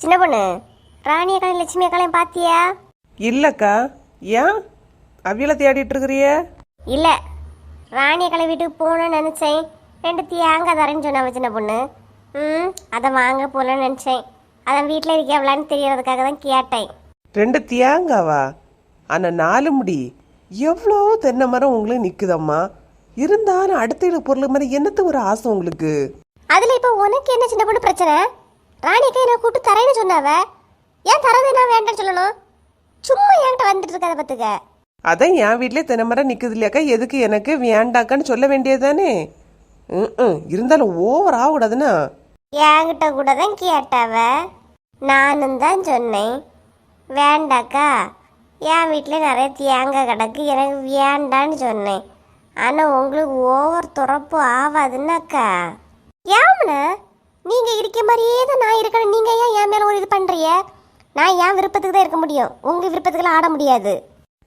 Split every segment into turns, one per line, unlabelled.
சின்ன பொண்ணு ராணி அக்காளையும் லட்சுமி அக்காளையும் பாத்தியா?
இல்லக்கா. ஏன்? அவியலை தேடிட்டு இருக்கிறிய?
இல்ல. ராணி அக்காளை வீட்டுக்கு போகணும்னு நினைச்சேன். ரெண்டு தேங்காய் தரேன்னு சொன்னாவ சின்ன பொண்ணு. ம் அதை வாங்க போகலன்னு நினைச்சேன். அதான் வீட்டில் இருக்கவளான்னு தெரியறதுக்காக தான் கேட்டேன்.
ரெண்டு தியாங்காவா ஆனா நாலு முடி. எவ்வளோ தென்னை மரம் உங்களுக்கு நிக்குதம்மா. இருந்தாலும் அடுத்த பொருள் மாதிரி என்னத்துக்கு ஒரு ஆசை உங்களுக்கு?
அதுல இப்ப உனக்கு என்ன சின்ன பொண்ணு பிரச்சனை? ராணி அக்கா என்ன கூப்பிட்டு தரேன்னு சொன்னாவ? ஏன் தரது நான் வேண்டாம்னு சொல்லணும்? சும்மா என்கிட்ட வந்துட்டு இருக்காத பத்துக்க.
அதான் என் வீட்லயே தென்னை மரம் நிக்குது இல்லையாக்கா? எதுக்கு எனக்கு வேண்டாக்கான்னு சொல்ல வேண்டியதுதானே? ம் இருந்தாலும் ஓவர் ஆகக்கூடாதுன்னா?
என்கிட்ட கூட தான் கேட்டாவ. நானும் தான் சொன்னேன். வேண்டாக்கா. என் வீட்டில் நிறைய தேங்காய் கிடக்கு. எனக்கு வேண்டான்னு சொன்னேன். ஆனால் உங்களுக்கு ஓவர் துறப்பு ஆகாதுன்னாக்கா. ஏம்ண்ண நீங்கள் இருக்க மாதிரியே தான் நான் இருக்கணும். நீங்கள் ஏன் என் மேலே ஒரு இது பண்ணுறிய நான் என் விருப்பத்துக்கு தான் இருக்க முடியும். உங்கள் விருப்பத்துக்குலாம் ஆட முடியாது.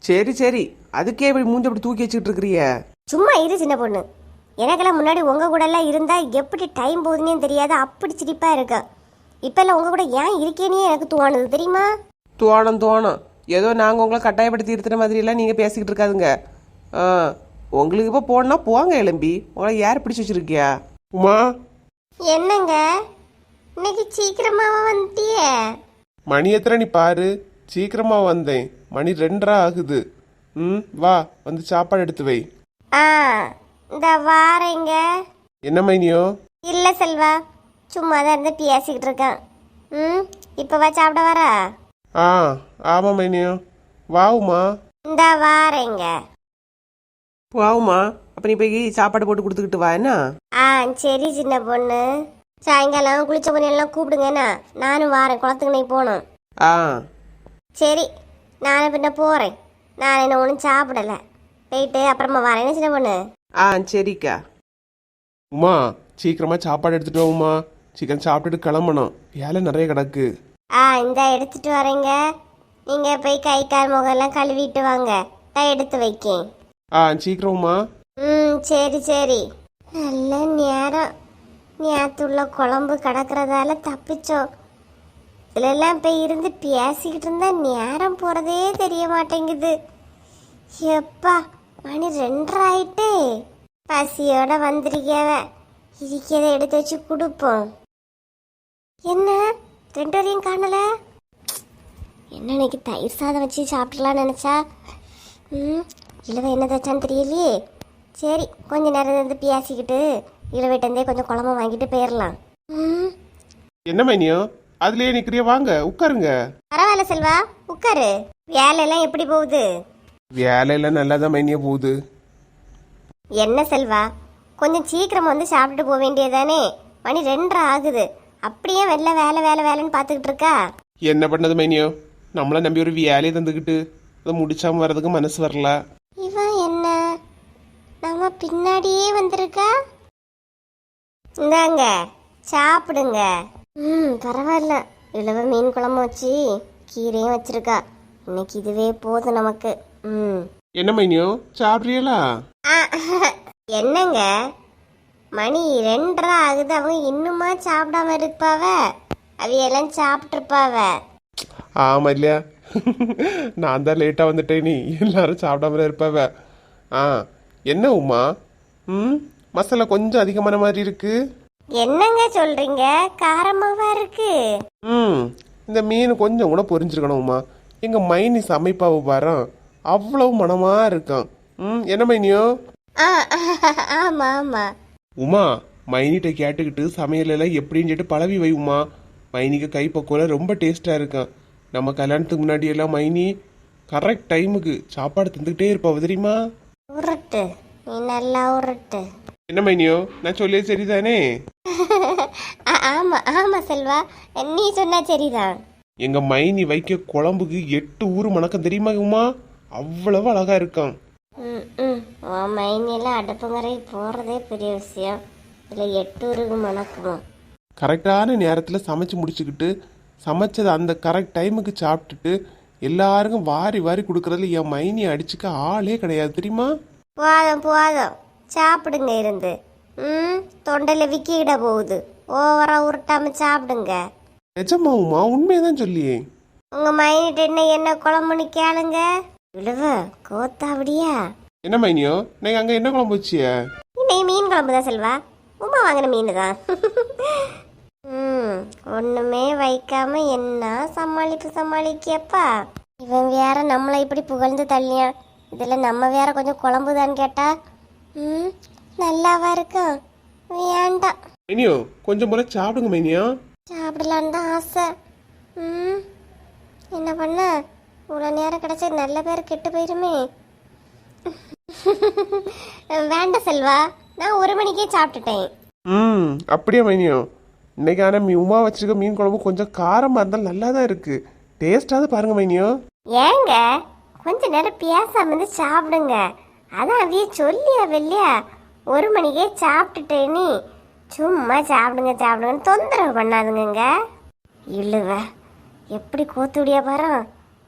சரி சரி. அதுக்கே இப்படி மூஞ்சி அப்படி தூக்கி வச்சுக்கிட்டு இருக்கிறிய
சும்மா இரு சின்ன பொண்ணு. எனக்கெல்லாம் முன்னாடி உங்க கூட எல்லாம் இருந்தா எப்படி டைம் போகுதுன்னே தெரியாது. அப்படி சிரிப்பா இருக்கும் இப்ப எல்லாம் உங்க கூட ஏன் இருக்கேனே எனக்கு தோணுது. தெரியுமா?
தோணும் தோணும். ஏதோ நாங்கள் உங்களை கட்டாயப்படுத்தி இருக்கிற மாதிரியெல்லாம் நீங்கள் பேசிக்கிட்டு இருக்காதுங்க. ஆ. உங்களுக்கு இப்போ போனா போங்க எலும்பி. உங்களை யார் பிடிச்சி வச்சிருக்கியா? உமா
என்னங்க? இன்னைக்கு சீக்கிரமாவா வந்துட்டியே?
மணி எத்தனை நீ பாரு. சீக்கிரமா வந்தேன். மணி ரெண்டரை ஆகுது. ம் வா வந்து சாப்பாடு எடுத்து வை.
ஆ இந்த வாரேங்க.
என்ன மைனியோ
இல்ல செல்வா சும்மா தான் இருந்து பேசிக்கிட்டு இருக்கேன். ம் இப்பவா சாப்பிட வரா?
ஆ ஆமா மைனியோ வா உமா
இந்த வாரேங்க.
வாவுமா அப்போ நீ போய் சாப்பாடு போட்டு கொடுத்துக்கிட்டு வா என்ன?
ஆ சரி சின்ன பொண்ணு. சாயங்காலம் குளிச்ச பொண்ணெல்லாம் கூப்பிடுங்கண்ணா நானும் வாரேன் குளத்துக்கு நீ போகணும்.
ஆ.
சரி நான் பின்ன போகிறேன் நான் என்ன ஒன்றும் சாப்பிடலை. போயிட்டு அப்புறமா வரேன் சின்ன பொண்ணு?
ஆ சரிக்கா.
உமா சீக்கிரமா சாப்பாடு எடுத்துட்டு வா உமா. சீக்கிரம் சாப்பிட்டுட்டு கிளம்பணும். வேலை நிறைய கிடக்கு.
ஆ இந்த எடுத்துட்டு வரேங்க. நீங்கள் போய் கை கால் முகம்லாம் கழுவிட்டு வாங்க. நான் எடுத்து வைக்கேன்.
ஆ சீக்கிரமா
ம் சரி சரி. நல்ல நேரம். நேற்றுள்ள குழம்பு கிடக்கிறதால தப்பிச்சோம். இதுலெல்லாம் போய் இருந்து பேசிக்கிட்டு இருந்தா நேரம் போகிறதே தெரிய மாட்டேங்குது. எப்பா மணி ரெண்டரை ஆயிட்டே. பசியோட வந்திருக்கவ இருக்கிறத எடுத்து வச்சு கொடுப்போம். என்ன? ரெண்டு வரையும் காணல? என்ன இன்னைக்கு தயிர் சாதம் வச்சு சாப்பிடலாம்னு நினச்சா? ம் இழுவ என்ன தச்சான்னு தெரியலையே. சரி கொஞ்ச நேரம் இருந்து பேசிக்கிட்டு இழுவிட்டந்தே கொஞ்சம் குழம்பு வாங்கிட்டு போயிடலாம்
என்ன மைனியோ அதுலயே நிக்கிறிய வாங்க உட்காருங்க.
பரவாயில்ல செல்வா உட்காரு. வேலையெல்லாம் எப்படி போகுது?
வேலையெல்லாம் நல்லா தான் மைனியோ போகுது.
என்ன செல்வா கொஞ்சம் சீக்கிரம் வந்து சாப்பிட்டுட்டு போக வேண்டியதானே மணி ரெண்டரை ஆகுது. அப்படியே வெளில வேலை வேலை வேலைன்னு பார்த்துக்கிட்டு இருக்கா?
என்ன பண்ணது மைனியோ நம்மள நம்பி ஒரு வேலையை தந்துக்கிட்டு அதை முடிச்சாம வர்றதுக்கு மனசு வரல.
பின்னாடியே வந்திருக்கா? இந்தாங்க சாப்பிடுங்க. ம் பரவாயில்ல. இழுவ மீன் குழம்பு வச்சு கீரையும் வச்சிருக்கா. இன்னைக்கு இதுவே போதும் நமக்கு. ம்.
என்ன மைனியோ சாப்பிட்றீங்களா?
என்னங்க? மணி ரெண்டரை ஆகுது அவங்க இன்னுமா சாப்பிடாம இருப்பாவ? அவையெல்லாம் சாப்பிட்டுருப்பாவ?
ஆமா இல்லையா? நான் தான் லேட்டாக வந்துட்டேன் நீ. எல்லாரும் சாப்பிடாம இருப்பாவ. ஆ. என்ன உமா? ம்? மசாலா கொஞ்சம் அதிகமான மாதிரி இருக்கு.
என்னங்க சொல்றீங்க? காரமாவா இருக்கு?
ம். இந்த மீன் கொஞ்சம் கூட பொரிஞ்சிருக்கணும் உமா. எங்க மைனி சமைப்பாவு பாரு. அவ்வளவு மனமா இருக்கான். ம் என்ன மைனியோ?
ஆமா ஆமா.
உமா மைனிட்ட கேட்டுக்கிட்டு சமையல் எல்லாம் எப்படின்னு சொல்லிட்டு பழவி வை உமா. மைனிக்கு கை பக்குவம் ரொம்ப டேஸ்டா இருக்கும் நம்ம கல்யாணத்துக்கு முன்னாடி எல்லாம் மைனி கரெக்ட் டைமுக்கு சாப்பாடு தந்துக்கிட்டே இருப்பாவ தெரியுமா?
உருட்டு. நீ நல்லா உருட்டு.
என்ன மைனியோ? நான் சொல்லியது சரிதானே?
ஆ, ஆமா ஆமா செல்வா. நீ சொன்னா சரிதான்.
எங்க மைனி வைக்க குழம்புக்கு எட்டு ஊர் மணக்கம் தெரியுமா உமா? அவ்வளவு அழகா இருக்கான்.
ம் ம். உன் மைனியெல்லாம் அடுப்புங்கரை போறதே பெரிய விஷயம். இல்லை எட்டூருக்கு மணக்குமா
கரெக்டான நேரத்தில் சமைச்சு முடிச்சுக்கிட்டு சமைச்சதை அந்த கரெக்ட் டைமுக்கு சாப்பிட்டுட்டு எல்லாருக்கும் வாரி வாரி கொடுக்கறதுல என் மைனி அடிச்சுக்க ஆளே கிடையாது தெரியுமா?
போதும் போதும். சாப்பிடுங்க இருந்து. ம் தொண்டையில் விக்கிட போகுது. ஓவரா உருட்டாம சாப்பிடுங்க.
நிஜமா உமா? உண்மையதான் சொல்லியே.
உங்க மைனிட்டு என்ன என்ன குழம்புன்னு கேளுங்க. இழுவ கோத்தாவடியா
என்ன மைனியோ? நீங்க அங்க என்ன குழம்பு வச்சிய?
இன்னைக்கு மீன் குழம்பு தான் செல்வா. உமா வாங்கின மீன் தான் ம் ஒண்ணுமே வைக்காம என்ன சமாளிப்பு சமாளிக்கப்பா இவன் வேற நம்மளை இப்படி புகழ்ந்து தள்ளியான் இதுல நம்ம வேற கொஞ்சம் குழம்புதான்னு கேட்டா ம் நல்லாவா இருக்கும் வேண்டாம்
மைனியோ கொஞ்சம் போல சாப்பிடுங்க மைனியா.
சாப்பிடலான்னு தான் ஆசை. ம் என்ன பண்ண? இவ்வளோ நேரம் கிடைச்சா நல்ல பேர் கெட்டு போயிருமே. வேண்டாம் செல்வா நான் ஒரு மணிக்கே சாப்பிட்டுட்டேன்.
ம் அப்படியே மைனியோ? இன்னைக்கு ஆனால் மீ உமா வச்சிருக்க மீன் குழம்பு கொஞ்சம் காரமாக இருந்தாலும் நல்லா தான் இருக்கு டேஸ்டாவது பாருங்க மைனியோ.
ஏங்க கொஞ்ச நேரம் பேசாம இருந்து சாப்பிடுங்க. அதான் அவைய சொல்லியா வெள்ளையா? ஒரு மணிக்கே சாப்பிட்டுட்டே நீ சும்மா சாப்பிடுங்க சாப்பிடுங்கன்னு தொந்தரவு பண்ணாதுங்க இழுவ எப்படி கோத்துடியா பாரு.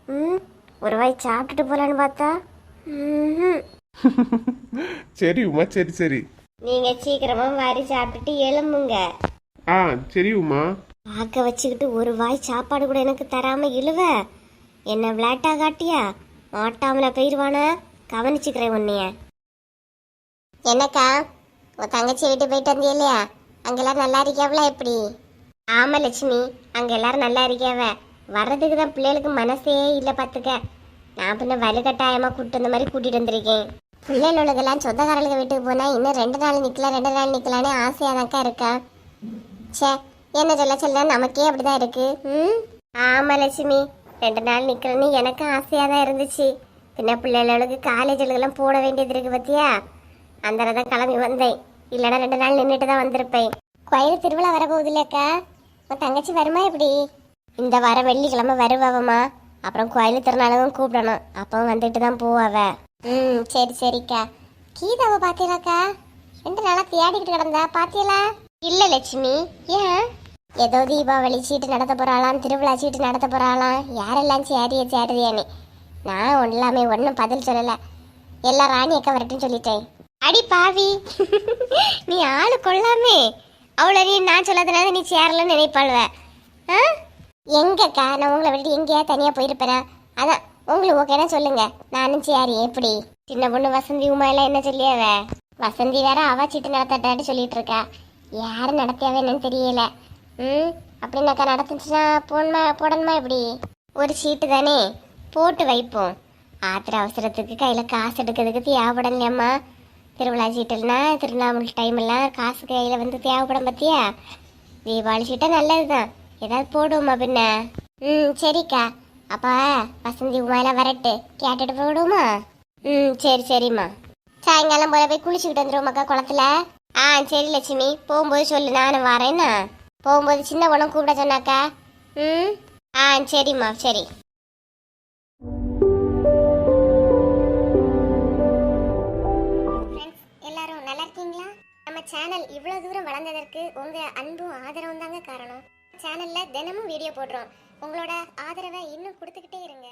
ம் ஒரு வாய் சாப்பிட்டுட்டு போலான்னு பார்த்தா. ம்ஹும்.
சரி உமா சரி சரி.
நீங்க சீக்கிரமா வாரி சாப்பிட்டுட்டு எழும்புங்க.
ஆ சரி உமா
பார்க்க வச்சுக்கிட்டு ஒரு வாய் சாப்பாடு கூட எனக்கு தராம இழுவ? என்ன விளையாட்டா காட்டியா? மாட்டாமல போயிருவானா? கவனிச்சுக்கிறேன் உன்னைய. என்னக்கா உன் தங்கச்சி வீட்டு போயிட்டு வந்தியா இல்லையா? அங்க எல்லாரும் நல்லா இருக்கியாவளா எப்படி? ஆமா லட்சுமி. அங்க எல்லாரும் நல்லா இருக்கியாவ? வர்றதுக்கு தான் பிள்ளைகளுக்கு மனசே இல்ல பாத்துக்க. நான் பின்ன வலுக்கட்டாயமா கூட்டு வந்த மாதிரி கூட்டிட்டு வந்திருக்கேன். பிள்ளைகளுக்கெல்லாம் சொந்தக்காரர்களுக்கு வீட்டுக்கு போனா இன்னும் ரெண்டு நாள் நிக்கலாம் ரெண்டு நாள் நிக்கலான்னு ஆசையாதாக்கா இருக்கா? சே என்ன சொல்ல சொல்ல நமக்கே அப்படிதான் இருக்கு. ம்? ஆமா லட்சுமி. ரெண்டு நாள் நிக்கிறேன்னு எனக்கும் ஆசையா தான் இருந்துச்சு. பின்ன பிள்ளைகளுக்கு காலேஜுக்கெல்லாம் போட வேண்டியது இருக்கு பத்தியா? அந்த தான் கிளம்பி வந்தேன். இல்லைன்னா ரெண்டு நாள் நின்றுட்டு தான் வந்திருப்பேன். கோயில் திருவிழா வரப்போகுது இல்லக்கா உன் தங்கச்சி வருமா எப்படி? இந்த வர வெள்ளிக்கிழமை வருவாவம்மா. அப்புறம் கோயில் திருநாளும் கூப்பிடணும். அப்பவும் வந்துட்டு தான் போவாவ. ம் சரி சரிக்கா. கீதாவை பார்த்தீங்களாக்கா ரெண்டு நாளாக தேடிக்கிட்டு கிடந்தா பார்த்தீங்களா இல்ல லட்சுமி. ஏன்? ஏதோ தீபாவளி சீட்டு நடத்த போறாளாம் திருவிழா சீட்டு நடத்த போறாளாம். யாரெல்லாம் சேரிய சேருதியானே நான் ஒன்றாமே ஒன்றும் பதில் சொல்லலை. எல்லாம் ராணி அக்கா வரட்டுன்னு சொல்லிட்டேன். அடி பாவி. நீ ஆளு கொள்ளாமே. அவ்வளோ நீ நான் சொல்லாதனால நீ சேரலன்னு நினைப்பாளுவ. ஆ? எங்கக்கா? நான் உங்களை விட்டு எங்கேயா தனியாக போயிருப்பேனா? அதான் உங்களுக்கு ஓகேனா சொல்லுங்க. நானும் சேரி எப்படி? சின்ன பொண்ணு வசந்தி உமா எல்லாம் என்ன சொல்லியாவ? வசந்தி வேற அவ சீட்டு நடத்தட்டான்னு சொல்லிட்டு இருக்கா. யாரும் நடத்தியாவே என்னன்னு தெரியல. ம்? அப்படின்னாக்கா நடந்துச்சுன்னா போடணுமா போடணுமா எப்படி? ஒரு சீட்டு தானே. போட்டு வைப்போம். ஆத்திர அவசரத்துக்கு கையில் காசு எடுக்கிறதுக்கு தேவைப்படும் இல்லையம்மா திருவிழா சீட்டுனா திருவண்ணாமலை டைம்லாம் காசு கையில் வந்து தேவைப்படும் பார்த்தியா? தீபாவளி சீட்டா நல்லதுதான். ஏதாவது போடுவோமா பின்ன? ம் சரிக்கா. அப்பா வசந்தி உமாயெல்லாம் வரட்டு. கேட்டுட்டு போடுவோமா? ம் சரி சரிம்மா. சாயங்காலம் போல போய் குளிச்சுக்கிட்டு வந்துருவோமாக்கா குளத்துல. ஆ சரி லட்சுமி. போகும்போது சொல்லு நானும் வரேன்னா போகும்போது சின்ன பொண்ணு கூப்பிட சொன்னாக்கா? ம்? ஆ சரிம்மா சரி. எல்லாரும் நல்லா இருக்கீங்களா? நம்ம சேனல் இவ்வளோ தூரம் வளர்ந்ததற்கு உங்கள் அன்பும் ஆதரவும் தாங்க காரணம். சேனலில் தினமும் வீடியோ போடுறோம். உங்களோட ஆதரவை இன்னும் கொடுத்துக்கிட்டே இருங்க.